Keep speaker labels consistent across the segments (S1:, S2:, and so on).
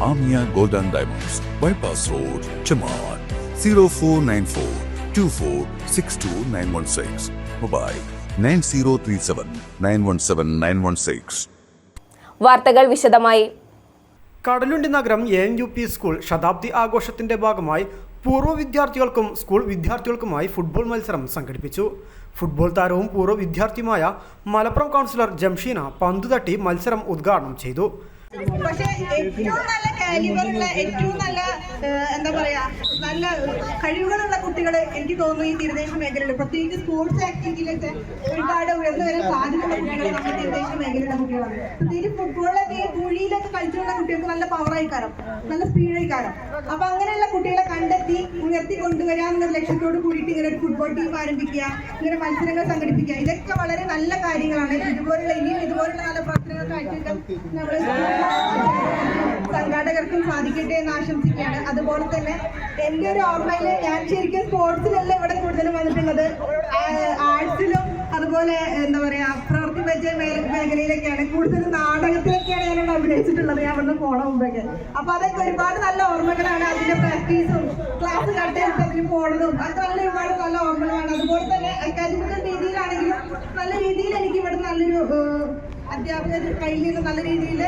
S1: Amia Golden Diamonds, Bypass Road, Chamar, 0494 2462916. Mobile 9037 917 916.
S2: വാർത്തകൾ വിശദമായി
S3: Kadalundi Nagaram A N U P school ശതാബ്ദി ആഘോഷത്തിന്റെ ഭാഗമായി പൂർവ വിദ്യാർത്ഥികൾക്കും സ്കൂൾ വിദ്യാർത്ഥികൾക്കുമായി ഫുട്ബോൾ മത്സരം സംഘടിപ്പിച്ചു ഫുട്ബോൾ താരവും പൂർവ വിദ്യാർത്ഥിയുമായ മലപ്പുറം കൗൺസിലർ ജംഷീന പന്ത് തട്ടി മത്സരം ഉദ്ഘാടനം ചെയ്തു
S4: പക്ഷേ ഏറ്റവും നല്ല കാലിബറുള്ള ഏറ്റവും നല്ല എന്താ പറയാ നല്ല കഴിവുകളുള്ള കുട്ടികൾ എനിക്ക് തോന്നുന്നു ഈ തീരദേശ മേഖലയിൽ പ്രത്യേകിച്ച് സ്പോർട്സ് ആക്ടിവിറ്റിയിലൊക്കെ ഒരുപാട് ഉയർന്നു വരാൻ സാധ്യതയുള്ള കുട്ടികൾ നമ്മുടെ തീരദേശ മേഖലയിലെ കുട്ടികളാണ്. പ്രത്യേകിച്ച് ഫുട്ബോളിലൊക്കെ ഈ കുഴിയിലൊക്കെ കളിച്ചുള്ള കുട്ടികൾക്ക് നല്ല പവറായി കാരം നല്ല സ്പീഡായി കാരം അപ്പൊ അങ്ങനെയുള്ള കുട്ടികളെ കണ്ടെത്തി ഉയർത്തി കൊണ്ടുവരാമെന്ന ലക്ഷ്യത്തോട് കൂടിയിട്ട് ഇങ്ങനെ ഫുട്ബോൾ ടീം ആരംഭിക്കുക ഇങ്ങനെ മത്സരങ്ങൾ സംഘടിപ്പിക്കുക ഇതൊക്കെ വളരെ നല്ല കാര്യങ്ങളാണ്. ഇതുപോലുള്ള ഇനിയും ഇതുപോലുള്ള നല്ല സംഘാടകർക്കും സാധിക്കട്ടെ എന്ന് ആശംസിക്കുകയാണ്. അതുപോലെ തന്നെ എന്റെ ഒരു ഓർമ്മയിൽ ഞാൻ ശരിക്കും സ്പോർട്സിലല്ല ഇവിടെ കൂടുതലും വന്നിട്ടുള്ളത്. ആർട്സിലും അതുപോലെ എന്താ പറയാ പ്രവൃത്തി പരിചയ മേഖലയിലൊക്കെയാണ്. കൂടുതലും നാടകത്തിലൊക്കെയാണ് ഞാനിവിടെ അഭിനയിച്ചിട്ടുള്ളത്. ഞാൻ വന്ന് പോണ മുമ്പൊക്കെ. അപ്പൊ അതൊക്കെ ഒരുപാട് നല്ല ഓർമ്മകളാണ്. അതിന്റെ പ്രാക്ടീസും ക്ലാസ് കട്ടയിട്ട് അതിന് പോണതും അതൊക്കെ നല്ല ഒരുപാട് നല്ല ഓർമ്മകളാണ്. അതുപോലെ തന്നെ അക്കാദമിക രീതിയിലാണെങ്കിലും നല്ല രീതിയിൽ എനിക്ക് ഇവിടെ നല്ലൊരു ഏഹ്, അധ്യാപകർ കയ്യിൽ നിന്ന് നല്ല രീതിയിൽ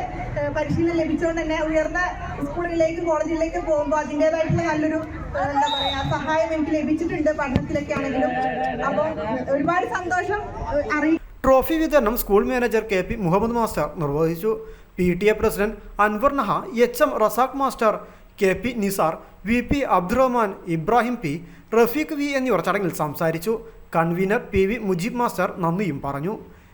S4: പരിശീലനം ലഭിച്ചുകൊണ്ട് തന്നെ ഉയർന്ന സ്കൂളുകളിലേക്ക് കോളേജിലേക്ക് പോകുമ്പോൾ അതിന്റെതായിട്ടുള്ള നല്ലൊരു എന്താ പറയാ സഹായം എനിക്ക് ലഭിച്ചിട്ടുണ്ട് പഠനത്തിലൊക്കെ ആണെങ്കിലും. അപ്പോൾ ഒരുപാട് സന്തോഷം അറിയി
S3: ട്രോഫി വിതരണം school manager K P Muhammad master നിർവഹിച്ചു. P T A president Anwar Naha H M Razak master K P Nisar V P Abdurahman Ibrahim P Rafeeq V എന്നിവർ ചടങ്ങിൽ സംസാരിച്ചു. Convener P V Mujeeb master നന്ദിയും പറഞ്ഞു.